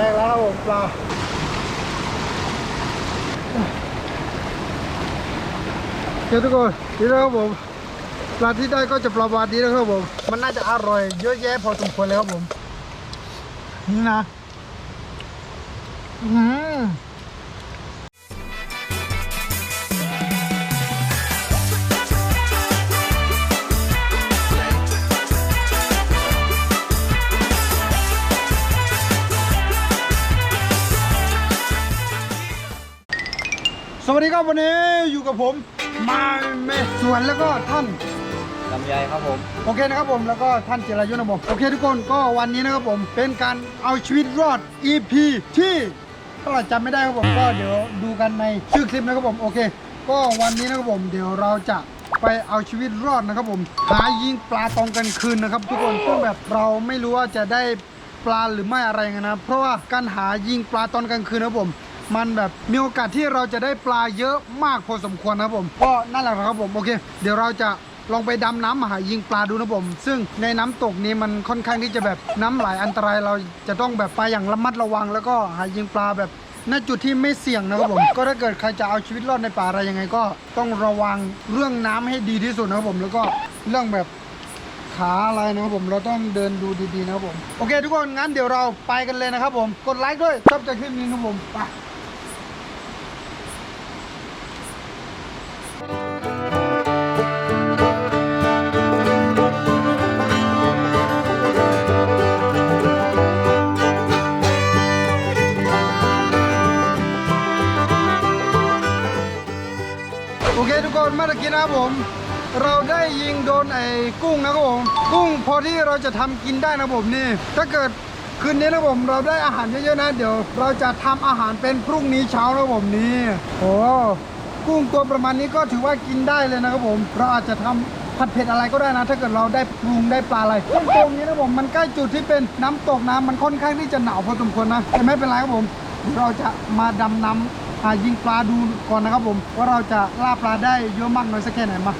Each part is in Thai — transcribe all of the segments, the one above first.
ได้แล้วครับผมปลาเดี๋ยวทุกคนนี่นะครับผมปลาที่ได้ก็จะปลาบาดีนะครับผม มันน่าจะอร่อยเยอะแยะพอสมควรเลยครับผม นี่นะ อืม วัสดีครับวันนี้อยู่กับผมมาเมสวนแล้วก็ท่านลำไยครับผมโอเคนะครับผมแล้วก็ท่านเจรายุนะผมโอเคทุกคนก็วันนี้นะครับผมเป็นการเอาชีวิตรอด EP ที่ถ้าเราจำไม่ได้ครับผมก็เดี๋ยวดูกันในชื่อคลิปนะครับผมโอเค ก็วันนี้นะครับผมเดี๋ยวเราจะไปเอาชีวิตรอดนะครับผมหายิงปลาตอนกลางคืนนะครับ ทุกคนซึ่งแบบเราไม่รู้ว่าจะได้ปลาหรือไม่อะไรกันนะเพราะว่าการหายิงปลาตอนกลางคืนนะครับผม มันแบบมีโอกาสที่เราจะได้ปลาเยอะมากพอสมควรนะครับผม ก็นั่นแหละครับผมโอเค เดี๋ยวเราจะลองไปดำน้ำหายิงปลาดูนะผม ซึ่งในน้ำตกนี้มันค่อนข้างที่จะแบบน้ำไหลอันตรายเราจะต้องแบบไปอย่างระมัดระวัง แล้วก็หายิงปลาแบบณจุดที่ไม่เสี่ยงนะครับผม ก็ถ้าเกิดใครจะเอาชีวิตรอดในป่าอะไรยังไง ก็ต้องระวังเรื่องน้ำให้ดีที่สุดนะครับผม แล้วก็เรื่องแบบขาอะไรนะครับผมเราต้องเดินดูดีๆนะครับผม โอเค ทุกคนงั้นเดี๋ยวเราไปกันเลยนะครับผม กดไลค์ด้วยชอบใจคลิปนี้นะครับผมไป นเมื่อกี้นะครับผม เราได้ยิงโดนไอ้กุ้งนะครับผม กุ้งพอที่เราจะทำกินได้นะผมนี่ ถ้าเกิดคืนนี้นะผมเราได้อาหารเยอะๆนะเดี๋ยว เราจะทำอาหารเป็นพรุ่งนี้เช้านะผมนี่โอ้กุ้งตัวประมาณนี้ก็ถือว่ากินได้เลยนะครับผม เราอาจจะทำผัดเผ็ดอะไรก็ได้นะ ถ้าเกิดเราได้ปรุงได้ปลาอะไรตรงนี้นะผมมันใกล้จุดที่เป็นน้ำตกน้ำมันค่อนข้างที่จะหนาวพอสมควรนะแต่ไม่เป็นไรครับผม เราจะมาดำน้ำหา ยิงปลาดูก่อนนะครับผม ว่าเราจะล่าปลาได้เยอะมากน้อยสักแค่ไหนมา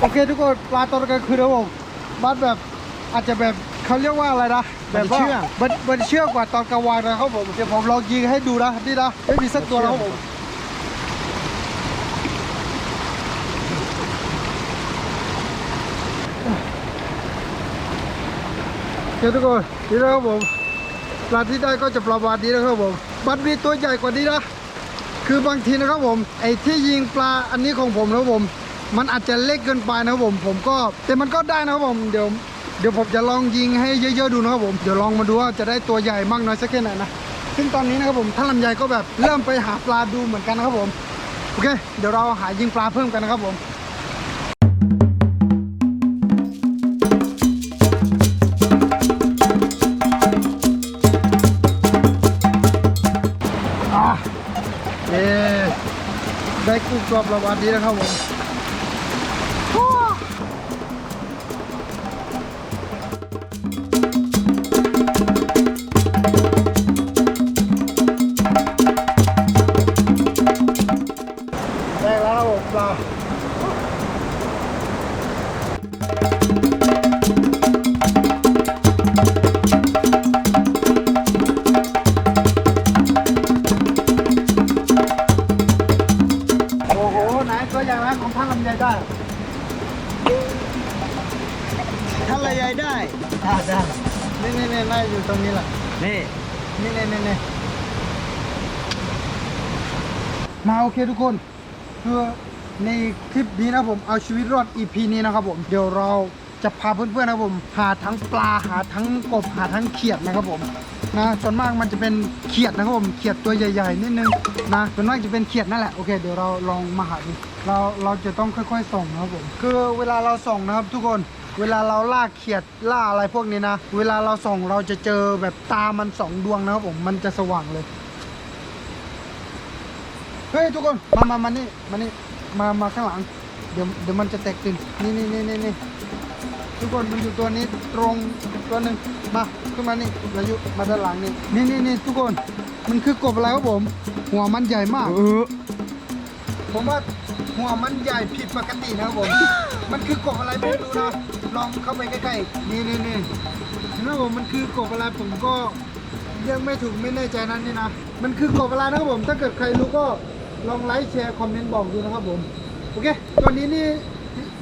โอเคทุกคนปลาตอนกลางคืนนะผมบ้านแบบอาจจะแบบเขาเรียกว่าอะไรนะแบบว่ามันมันเชื่อกว่าตอนกลางวันนะครับผมเดี๋ยวผมลองยิงให้ดูนะนี่นะไม่มีสักตัวนะครับผม เดี๋ยวทุกคนนี่นะครับผมปลาที่ได้ก็จะประมาณนี้นะครับผมมันมีตัวใหญ่กว่านี้นะคือบางทีนะครับผม ไอ้ที่ยิงปลาอันนี้ของผมนะครับผม มันอาจจะเล็กเกินไปนะครับผม ผมก็แต่มันก็ได้นะครับผมเดี๋ยวเดี๋ยวผมจะลองยิงให้เยอะๆดูนะครับผม เดี๋ยวลองมาดูว่าจะได้ตัวใหญ่มากน้อยสักแค่ไหนนะ ซึ่งตอนนี้นะครับผมท่านลำไยก็แบบเริ่มไปหาปลาดูเหมือนกันนะครับผม โอเค เดี๋ยวเราหายิงปลาเพิ่มกันนะครับผม ได้กุ้งตัวประมาณนี้นะครับผมได้แล้วครับผมปลา ตรงนี้แหละนี่นี่นี่นี่นี่มาโอเคทุกคนคือในคลิปนี้นะผมเอาชีวิตรอด EP นี้นะครับผมเดี๋ยวเราจะพาเพื่อนๆนะครับผมหาทั้งปลาหาทั้งกบหาทั้งเขียดนะครับผมนะส่วนมากมันจะเป็นเขียดนะครับผมเขียดตัวใหญ่ๆนิดนึงนะส่วนมากจะเป็นเขียดนั่นแหละโอเคเดี๋ยวเราลองมาหาดูเราเราจะต้องค่อยๆส่องนะครับผมคือเวลาเราส่องนะครับทุกคน เวลาเราล่าเขียดล่าอะไรพวกนี้นะ เวลาเราส่องเราจะเจอแบบตามันสองดวงนะครับผมมันจะสว่างเลย เฮ้ยทุกคน มามามานี่มานี่มามาข้างหลัง เดี๋ยวเดี๋ยวมันจะแตกตื่นนี่นี่นี่นี่นี่ทุกคนมันอยู่ตัวนี้ตรงตัวหนึ่งมาขึ้นมานี่เราอยู่มาด้านหลังนี่นี่นี่นี่ทุกคนมันคือกบอะไรครับผม หัวมันใหญ่มากเออผมว่าหัวมันใหญ่ผิดปกตินะครับผม มันคือกบอะไรไม่รู้นะ ลองเข้าไปใกล้ๆ นี่นี่นี่นะครับผมมันคือกบอะไรผมก็ยังไม่ถูกไม่แน่ใจนั้นนี่นะ มันคือกบอะไรนะครับผม ถ้าเกิดใครรู้ก็ลองไลค์แชร์คอมเมนต์บอกดูนะครับผม โอเค ตัวนี้นี่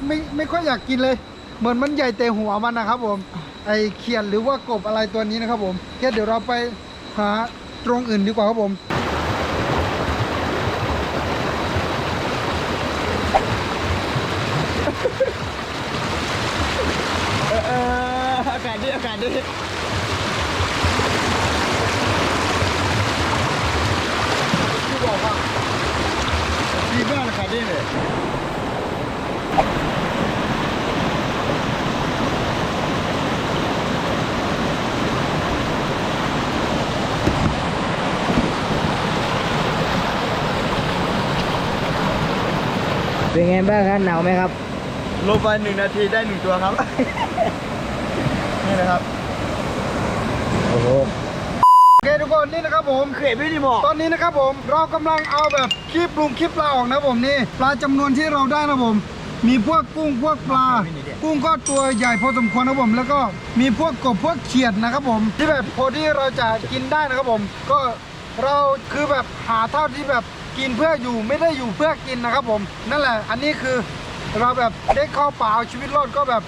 ไม่ไม่ค่อยอยากกินเลย เหมือนมันใหญ่แต่หัวมันนะครับผม ไอเขียนหรือว่ากบอะไรตัวนี้นะครับผมแค่เดี๋ยวเราไปหาตรงอื่นดีกว่าครับผม เอออากาศดีอากาศดีที่บอกว่าดีมากอากาศดีเลย เป็นไงบ้างครับหนาวไหมครับ ลงไปหนึ่งนาทีได้หนึ่งตัวครับ นี่นะครับ โอ้โหโอเคทุกคนนี่นะครับผมเคยไม่ได้บอกตอนนี้นะครับผมเรากำลังเอาแบบคลิปปรุงคลิปปลาออกนะครับผมนี่ปลาจำนวนที่เราได้นะครับผม มีพวกกุ้งพวกปลา กุ้งก็ตัวใหญ่พอสมควรนะครับผมแล้วก็มีพวกกบพวกเขียดนะครับผม ที่แบบพอที่เราจะกินได้นะครับผม ก็เราคือแบบหาเท่าที่แบบ กินเพื่ออยู่ไม่ได้อยู่เพื่อกินนะครับผม นั่นแหละ อันนี้คือเราแบบได้เข้าป่าเอาชีวิตรอดก็แบบ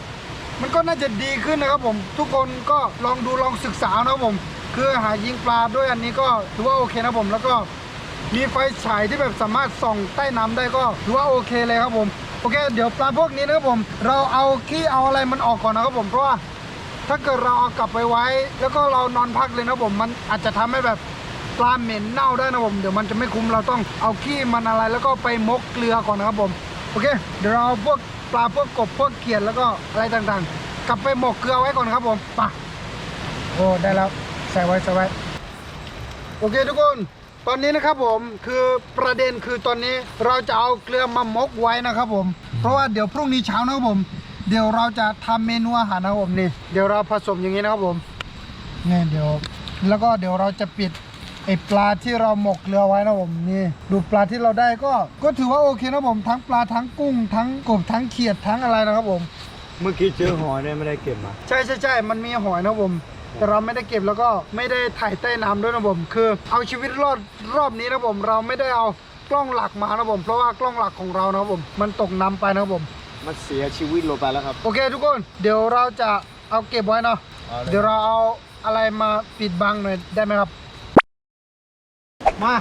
มันก็น่าจะดีขึ้นนะครับผม ทุกคนก็ลองดูลองศึกษานะครับผม คือหายิงปลาด้วยอันนี้ก็ถือว่าโอเคนะผมแล้วก็มีไฟฉายที่แบบสามารถส่องใต้น้ำได้ก็ถือว่าโอเคเลยครับผมโอเค เดี๋ยวปลาพวกนี้นะครับผม เราเอาขี้เอาอะไรมันออกก่อนนะครับผมเพราะว่าถ้าเกิดเราเอากลับไปไว้ แล้วก็เรานอนพักเลยนะผมมันอาจจะทำให้แบบ ปลาเหม็นเน่าได้นะผมเดี๋ยวมันจะไม่คุ้มเราต้องเอาขี้มันอะไรแล้วก็ไปมกเกลือก่อนนะครับผมโอเค เดี๋ยวเราเอาพวกปลาพวกกบพวกเขียดแล้วก็อะไรต่างๆ กลับไปหมกเกลือไว้ก่อนครับผมไปะโอ้ได้แล้วใส่ไว้ใส่ไว้โอเคทุกคนตอนนี้นะครับผมคือประเด็นคือตอนนี้เราจะเอาเกลือมามกไว้นะครับผม เพราะว่าเดี๋ยวพรุ่งนี้เช้านะครับผม เดี๋ยวเราจะทำเมนูอาหารนะครับผมนี่เดี๋ยวเราผสมอย่างนี้นะครับผมนี่เดี๋ยวแล้วก็เดี๋ยวเราจะปิด ไอปลาที่เราหมกเกลือไว้นะครับผมนี่ดูปลาที่เราได้ก็ ก็ถือว่าโอเคนะครับผมทั้งปลาทั้งกุ้ง ทั้งกบทั้งเขียดทั้งอะไรนะครับผม เมื่อกี้เจอหอยเนี่ยไม่ได้เก็บมา ใช่ใช่ใช่มันมีหอยนะครับผมแต่เราไม่ได้เก็บแล้วก็ไม่ได้ถ่ายใต้น้ำด้วยนะผมคือ เอาชีวิตรอดรอบนี้นะผม เราไม่ได้เอากล้องหลักมานะผม เพราะว่ากล้องหลักของเรานะครับผม มันตกน้ำไปนะครับผม มันเสียชีวิตลงไปแล้วครับ โอเคทุกคนเดี๋ยวเราจะเอาเก็บไว้เนาะเอาเลย เดี๋ยวเราเอาอะไรมาปิดบังหน่อยได้ไหมครับ มา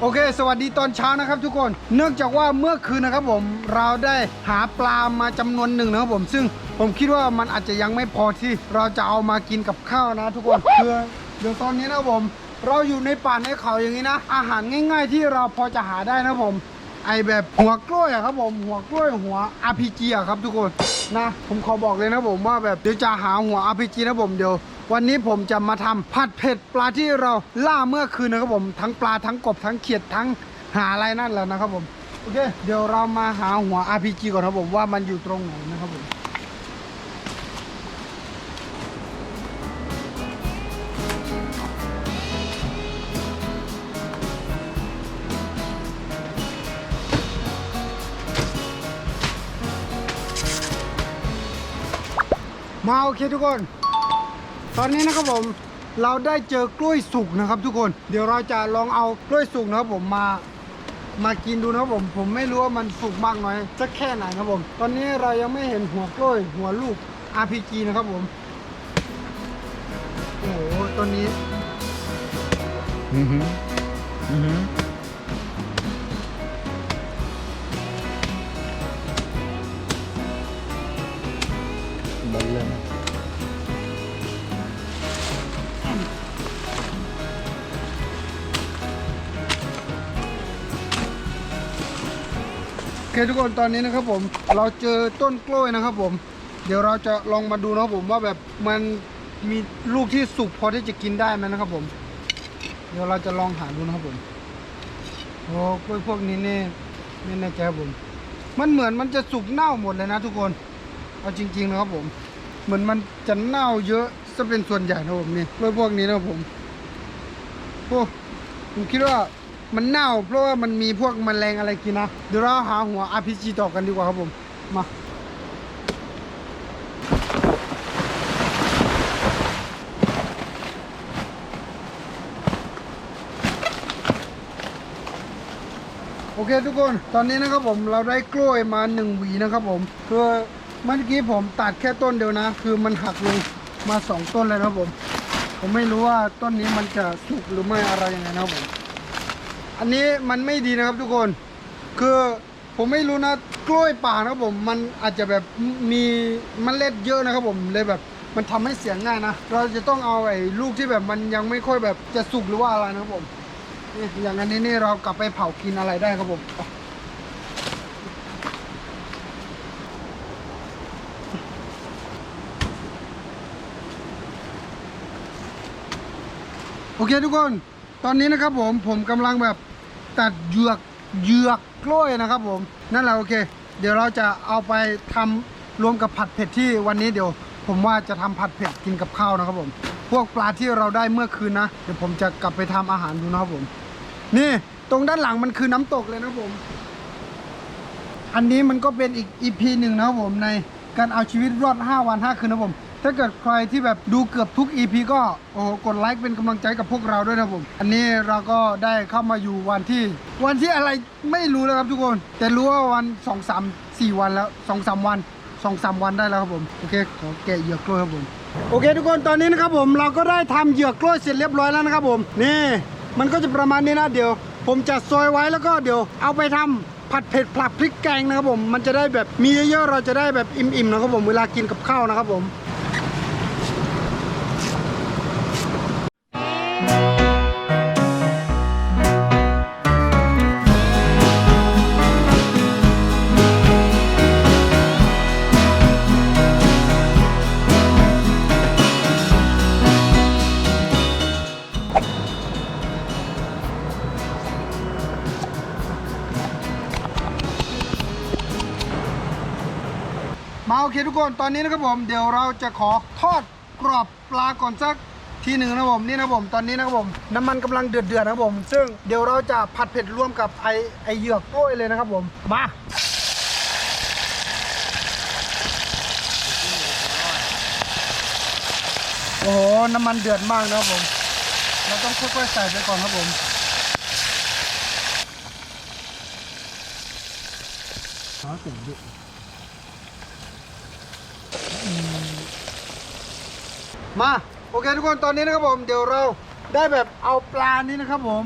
โอเค สวัสดีตอนเช้านะครับทุกคน เนื่องจากว่าเมื่อคืนนะครับผมเราได้หาปลามาจำนวนหนึ่งนะครับผม ซึ่งผมคิดว่ามันอาจจะยังไม่พอที่เราจะเอามากินกับข้าวนะทุกคนคือเดี๋ยวตอนนี้นะผม เราอยู่ในป่าในเขาอย่างนี้นะ อาหารง่าย ๆ ที่เราพอจะหาได้นะผมไอแบบหัวกล้วยอะครับผมหัวกล้วยหัว RPG อะครับทุกคนนะ ผมขอบอกเลยนะผมว่าแบบเดี๋ยวจะหาหัว RPG นะผมเดี๋ยว วันนี้ผมจะมาทำผัดเผ็ดปลาที่เราล่าเมื่อคืนนะครับผมทั้งปลาทั้งกบทั้งเขียดทั้งหาอะไรนั่นแหละนะครับผมโอเคเดี๋ยวเรามาหาหัว RPG ก่อนครับผมว่ามันอยู่ตรงไหนนะครับผมมาโอเคทุกคน ตอนนี้นะครับผมเราได้เจอกล้วยสุกนะครับ ทุกคนเดี๋ยวเราจะลองเอากล้วยสุกนะครับผมมามากินดูนะครับผมผมไม่รู้ว่ามันสุกมากน้อยสักแค่ไหนนะครับผม ตอนนี้เรายังไม่เห็นหัวกล้วยหัวลูก RPG นะครับผมโอ้โหตัวนี้อือหืออือหือหมดเลย เคทุกคนตอนนี้นะครับผมเราเจอต้นกล้วยนะครับผม เดี๋ยวเราจะลองมาดูนะครับผมว่าแบบมันมีลูกที่สุกพอที่จะกินได้ไหมนะครับผม เดี๋ยวเราจะลองหาดูนะครับผมโอ้กล้วยพวกนี้นี่ไม่แน่ใจครับผม มันเหมือนมันจะสุกเน่าหมดเลยนะทุกคน เอาจริง ๆ นะครับผม เหมือนมันจะเน่าเยอะจะเป็นส่วนใหญ่นะครับผมนี่กล้วยพวกนี้นะครับผมโอ้ผมคิดว่า มันเน่า เพราะว่ามันมีพวกแมลงอะไรกินนะ เดี๋ยวเราหาหัว RPG ต่อกันดีกว่าครับผม มาโอเคทุกคน ตอนนี้นะครับผมเราได้กล้วยมาหนึ่งหวีนะครับผม คือเมื่อกี้ผมตัดแค่ต้นเดียวนะ คือมันหักลงมาสองต้นเลยนะครับผม ผมไม่รู้ว่าต้นนี้มันจะสุกหรือไม่อะไรยังไงนะครับผม อันนี้มันไม่ดีนะครับทุกคน คือผมไม่รู้นะกล้วยป่านะครับผมมันอาจจะแบบมีเมล็ดเยอะนะครับผมเลยแบบมันทำให้เสียงง่ายนะ เราจะต้องเอาไอ้ลูกที่แบบมันยังไม่ค่อยแบบจะสุกหรือว่าอะไรนะครับผมนี่อย่างอันนี้นี่เรากลับไปเผากินอะไรได้ครับผมโอเคทุกคน ตอนนี้นะครับผมผมกำลังแบบ ตัดเหยือกเหยือกกล้วยนะครับผมนั่นแหละโอเค เดี๋ยวเราจะเอาไปทำรวมกับผัดเผ็ดที่วันนี้เดี๋ยว ผมว่าจะทำผัดเผ็ดกินกับข้าวนะครับผม พวกปลาที่เราได้เมื่อคืนนะเดี๋ยวผมจะกลับไปทำอาหารดูนะครับผม นี่ตรงด้านหลังมันคือน้ำตกเลยนะผม อันนี้มันก็เป็นอีก EP หนึ่งนะครับผมในการเอาชีวิตรอด 5 วัน 5 คืนนะผม ถ้าเกิดใครที่แบบดูเกือบทุก EP ก็โอ้โหกดไลค์เป็นกำลังใจกับพวกเราด้วยนะผม อันนี้เราก็ได้เข้ามาอยู่วันที่ วันที่อะไรไม่รู้แล้วครับทุกคน แต่รู้ว่าวัน2 3 4 วันแล้ว2 3วัน2 3วันได้แล้วครับผม โอเค ขอแกะเหยือกกล้วยครับผม โอเค ทุกคนตอนนี้นะครับผมเราก็ได้ทำเหยือกกล้วยเสร็จเรียบร้อยแล้วนะครับผมนี่มันก็จะประมาณนี้นะเดี๋ยว ผมจะซอยไว้แล้วก็เดี๋ยวเอาไปทำผัดเผ็ดผักพริกแกงนะครับผมมันจะได้แบบมีเยอะๆเราจะได้แบบอิ่มๆนะครับผมเวลากินกับข้าวนะครับผม เคทุกคนตอนนี้นะครับผมเดี๋ยวเราจะขอทอดกรอบปลาก่อนสักทีหนึ่งนะผมนี่นะผมตอนนี้นะครับผมน้ำมันกำลังเดือดเดือดนะครับผม ซึ่งเดี๋ยวเราจะผัดเผ็ดร่วมกับไอไอเหยือกกล้วยเลยนะครับผมมาโอ้โหน้ำมันเดือดมากนะครับผม เราต้องค่อยๆใส่ไปก่อนครับผม มาโอเคทุกคนตอนนี้นะครับผมเดี๋ยวเราได้แบบเอาปลานี้นะครับผม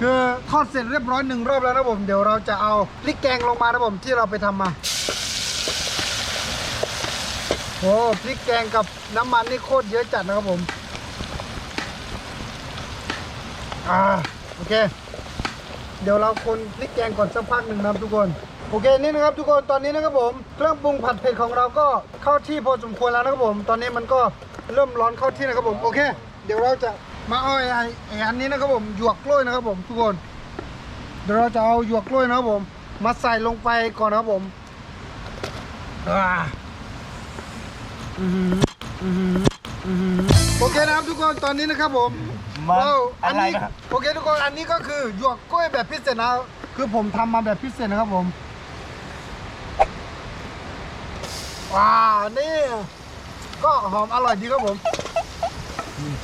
คือทอดเสร็จเรียบร้อยหนึ่งรอบแล้วนะผมเดี๋ยวเราจะเอาพริกแกงลงมานะผมที่เราไปทำมาโอ้พริกแกงกับน้ำมันนี่โคตรเยอะจัดนะครับผมอ่าโอเค เดี๋ยวเราคนพริกแกงก่อนสักพักหนึ่งนะครับทุกคน โอเคนี่นะครับทุกคนตอนนี้นะครับผม เครื่องปรุงผัดเผ็ดของเราก็เข้าที่พอสมควรแล้วนะครับผม ตอนนี้มันก็เริ่มร้อนเข้าที่นะครับผมโอเค เดี๋ยวเราจะมาเอาไอ้ไอ้ไอ้อันนี้นะครับผมหยวกกล้วยนะครับผมทุกคน เดี๋ยวเราจะเอาหยวกกล้วยนะครับผม มาใส่ลงไปก่อนนะครับผมอ่าอือหืออือหืออือหือโอเคนะครับทุกคนตอนนี้นะครับผมมันว้าวอะไรนี้นะครับโอเคทุกคนอันนี้ก็คือหยวกกล้วยแบบพิเศษนะคือผมทำมาแบบพิเศษนะครับผม ว้าวนี่ ก็หอมอร่อยดีครับผม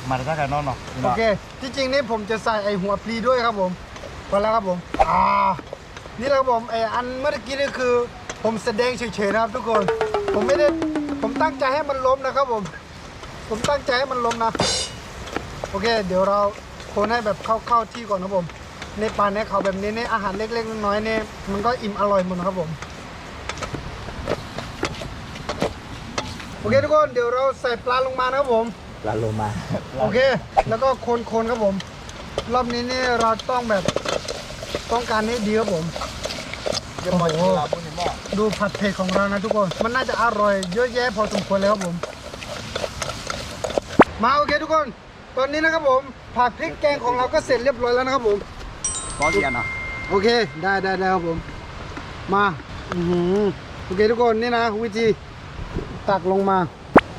มาได้กันนอนเนาะโอเค ที่จริงนี่ผมจะใส่ไอหัวปลีด้วยครับผมพอแล้วครับผมอ่านี่แหละครับผมไออันเมื่อกี้นี่คือ ผมแสดงเฉยๆนะครับ ทุกคน ผมไม่ได้ ผมตั้งใจให้มันล้มนะครับผม ผมตั้งใจให้มันล้มนะ โอเค เดี๋ยวเราคนให้แบบเข้าเข้าที่ก่อนครับผม ในปลาในเขาแบบนี้ในอาหารเล็กๆน้อยๆเนี่ยมันก็อิ่มอร่อยหมดนะครับผม โอเคทุกคนเดี๋ยวเราใส่ปลาลงมานะครับผมลาโลมาโอเค แล้วก็คนๆครับผม รอบนี้นี่เราต้องแบบต้องการให้ดีครับผมจะมาอยู่ลาบุญนี่หม้อดูผัดเผ็ดของเรานะทุกคน มันน่าจะอร่อยเยอะแยะพอสมควรเลยครับผม มาโอเคทุกคน ตอนนี้นะครับผม ผัดพริกแกงของเราก็เสร็จเรียบร้อยแล้วนะครับผมขอเดียนอะโอเค ได้ได้ได้ครับผม มา อือหือโอเคทุกคนนี่นะวิธี ตักลงมา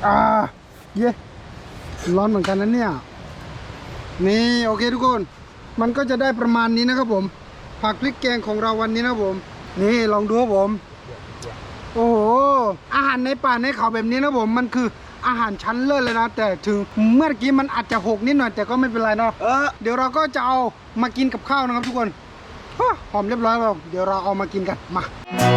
อ่า เย้ร้อนเหมือนกันนะเนี่ย นี่ โอเคทุกคน มันก็จะได้ประมาณนี้นะครับผม ผักพริกแกงของเราวันนี้นะครับผม นี่ลองดูครับผม โอ้โห อาหารในป่าในเขาแบบนี้นะครับผม มันคืออาหารชั้นเลิศเลยนะ แต่ถึงเมื่อกี้มันอาจจะหกนิดหน่อยแต่ก็ไม่เป็นไรเนาะ เออ เดี๋ยวเราก็จะเอามากินกับข้าวนะครับทุกคนฮะหอมเรียบร้อยแล้วเดี๋ยวเราเอามากินกัน มามา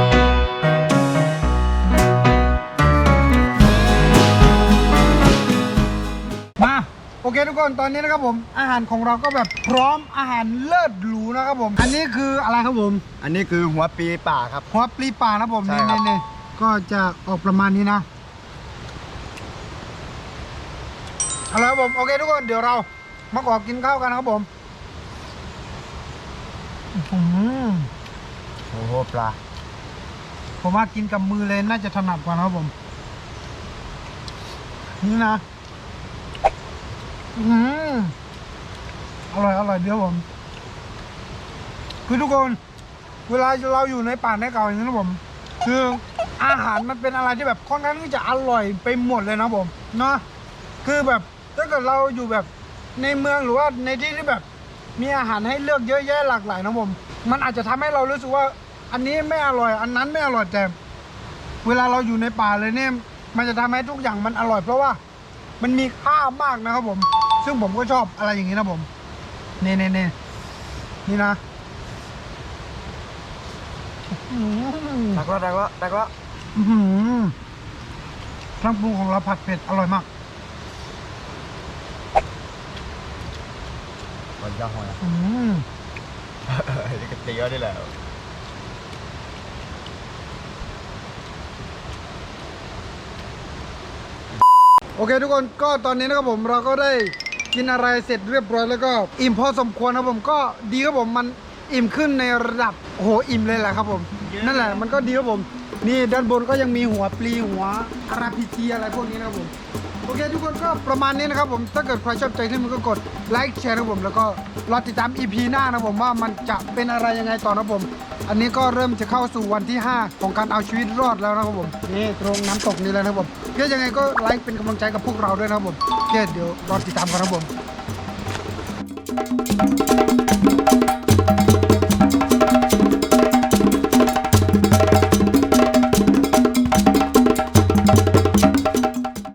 อเคทุกคนตอนนี้นะครับผม อาหารของเราก็แบบพร้อมอาหารเลิศหรูนะครับผม อันนี้คืออะไรครับผม อันนี้คือหัวปีป่าครับ หัวปลีป่านะครับผมใช่นี่ครับ นี่นี่ก็จะออกประมาณนี้นะเอาละครับผมโอเคทุกคนเดี๋ยวเรามาขอกินข้าวกันนะครับผมอื้อหือโอ้โหปลาผมว่ากินกับมือเลยน่าจะถนัดกว่านะครับผม นี่นะ อื้อหืออร่อยอร่อยเดียวผม คือทุกคน เวลาเราอยู่ในป่าในเขาอย่างนี้นะผม คืออาหารมันเป็นอะไรที่แบบค่อนข้างที่จะอร่อยไปหมดเลยนะผมเนาะคือแบบถ้าเกิดเราอยู่แบบในเมืองหรือว่าในที่ที่แบบ มีอาหารให้เลือกเยอะแยะหลากหลายนะผม มันอาจจะทำให้เรารู้สึกว่า อันนี้ไม่อร่อย อันนั้นไม่อร่อยแต่ เวลาเราอยู่ในป่าเลยเนี่ย มันจะทำให้ทุกอย่างมันอร่อยเพราะว่า มันมีค่ามากนะครับผม ซึ่งผมก็ชอบอะไรอย่างนี้นะผมนี่นี่นี่นี่นะอื้อหือดักแล้วดักแล้วดักแล้วอื้อหือเครื่องปรุงของเราผัดเผ็ดอร่อยมากมันจะหอยอืมนี่ก็ตีเอาได้แล้ว โอเคทุกคนก็ตอนนี้นะครับผมเราก็ได้กินอะไรเสร็จเรียบร้อยแล้วก็อิ่มพอสมควรนะครับผมก็ดีครับผมมันอิ่มขึ้นในระดับโอ้โหอิ่มเลยแหละครับผม นั่นแหละมันก็ดีครับผม นี่ด้านบนก็ยังมีหัวปลีหัวอาราพิจีอะไรพวกนี้นะครับผมโอเคทุกคนก็ประมาณนี้นะครับผมถ้าเกิดใครชอบใจคลิปมันก็กดไลค์แชร์นะครับผมแล้วก็รอติดตาม EP หน้านะครับผมว่ามันจะเป็นอะไรยังไงต่อนะครับผม อันนี้ก็เริ่มจะเข้าสู่วันที่ 5 ของการเอาชีวิตรอดแล้วนะครับผมนี่ตรงน้ำตกนี้แล้วนะครับผมก็ยังไงก็ไลค์เป็นกำลังใจกับพวกเราด้วยนะครับผมโอเคเดี๋ยวรอติดตามกันนะครับผม